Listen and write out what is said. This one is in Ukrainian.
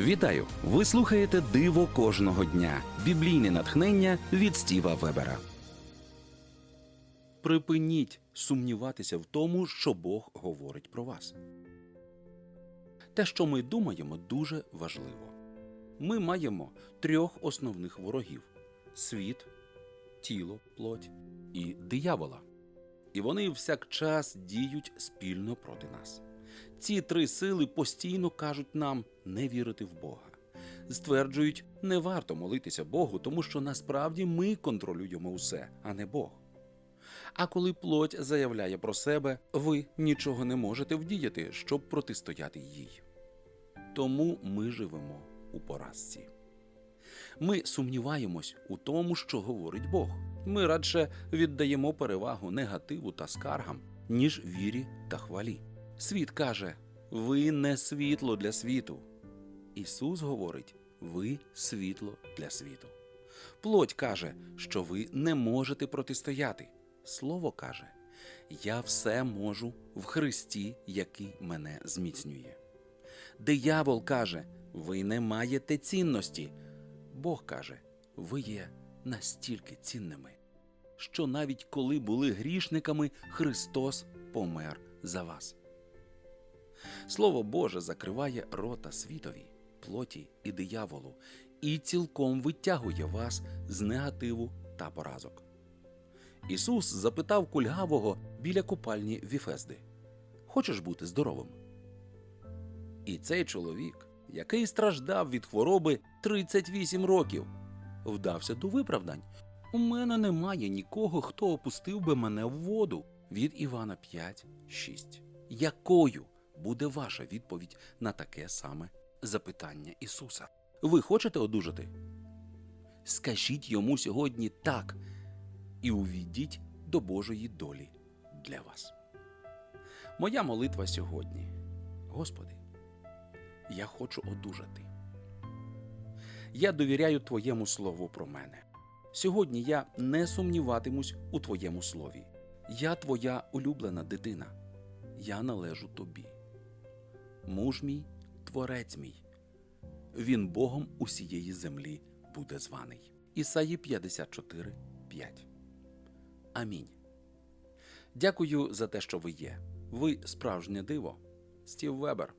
Вітаю! Ви слухаєте Диво кожного дня. Біблійне натхнення від Стіва Вебера. Припиніть сумніватися в тому, що Бог говорить про вас. Те, що ми думаємо, дуже важливо. Ми маємо трьох основних ворогів: світ, тіло, плоть і диявола. І вони всякчас діють спільно проти нас. Ці три сили постійно кажуть нам не вірити в Бога. Стверджують, не варто молитися Богу, тому що насправді ми контролюємо усе, а не Бог. А коли плоть заявляє про себе, ви нічого не можете вдіяти, щоб протистояти їй. Тому ми живемо у поразці. Ми сумніваємось у тому, що говорить Бог. Ми радше віддаємо перевагу негативу та скаргам, ніж вірі та хвалі. Світ каже: ви не світло для світу. Ісус говорить: ви світло для світу. Плоть каже, що ви не можете протистояти. Слово каже: Я все можу в Христі, який мене зміцнює. Диявол каже: ви не маєте цінності. Бог каже, ви є настільки цінними, що навіть коли були грішниками, Христос помер за вас. Слово Боже закриває рота світові, плоті і дияволу і цілком витягує вас з негативу та поразок. Ісус запитав кульгавого біля купальні Віфезди: Хочеш бути здоровим? І цей чоловік, який страждав від хвороби 38 років, вдався до виправдань. У мене немає нікого, хто опустив би мене в воду від Івана 5, 6. Якою буде ваша відповідь на таке саме запитання Ісуса? Ви хочете одужати? Скажіть йому сьогодні так і увійдіть до Божої долі для вас. Моя молитва сьогодні. Господи, я хочу одужати. Я довіряю Твоєму слову про мене. Сьогодні я не сумніватимусь у Твоєму слові. Я Твоя улюблена дитина. Я належу Тобі. Муж мій, творець мій. Він Богом усієї землі буде званий. Ісаї 54, 5. Амінь. Дякую за те, що ви є. Ви справжнє диво. Стів Вебер.